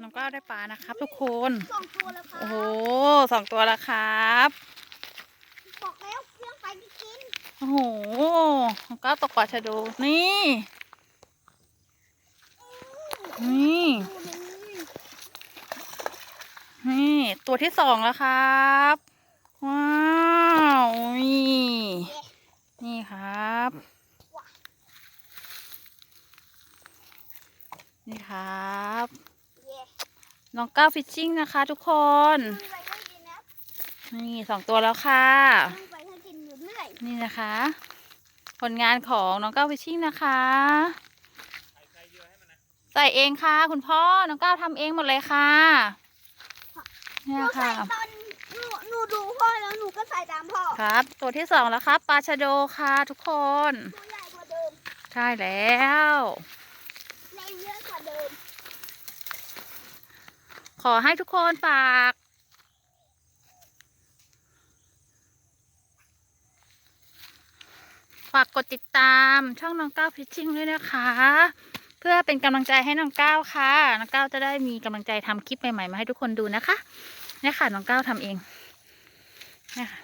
น้องก้าวได้ปลานะครับ ทุกคนสองตัวแล้วครับโอ้โหสองตัวแล้วครับบอกแล้วเครื่องไปไม่กินโอ้โหน้องก้าวตกปลาชะโดนี่นี่ดูเลยนี่ตัวที่สองแล้วครับ ว้าวนี่นี่ครับ นี่ครับเย่ น้องก้าวฟิชชิ่งนะคะ ทุกคนดูไปให้กินนะนี่สองตัวแล้วค่ะดูไปให้กินอยู่เรื่อยนี่นะคะ ผลงานของน้องก้าวฟิชชิ่งนะคะ ใส่เองค่ะ คุณพ่อ น้องก้าวทำเองหมดเลยค่ะหเนี่นูยใส่ค่ะตอนหนูหนูดูพ่อแล้วหนูก็ใส่ตามพ่อ ครับ ตัวที่สองแล้วครับปลาชะโดค่ะทุกคนตัวใหญ่กว่าเดิม ใช่แล้วแรงเยอะกว่าเดิม ขอให้ทุกคนฝากฝากกดติดตามช่องน้องก้าวพิชชิ่งด้วยนะคะ เพื่อเป็นกำลังใจให้น้องก้าวค่ะ น้องก้าวจะได้มีกำลังใจทำคลิปใหม่ๆมาให้ทุกคนดูนะคะเนี่ยค่ะน้องก้าวทำเองเนี่ยค่ะ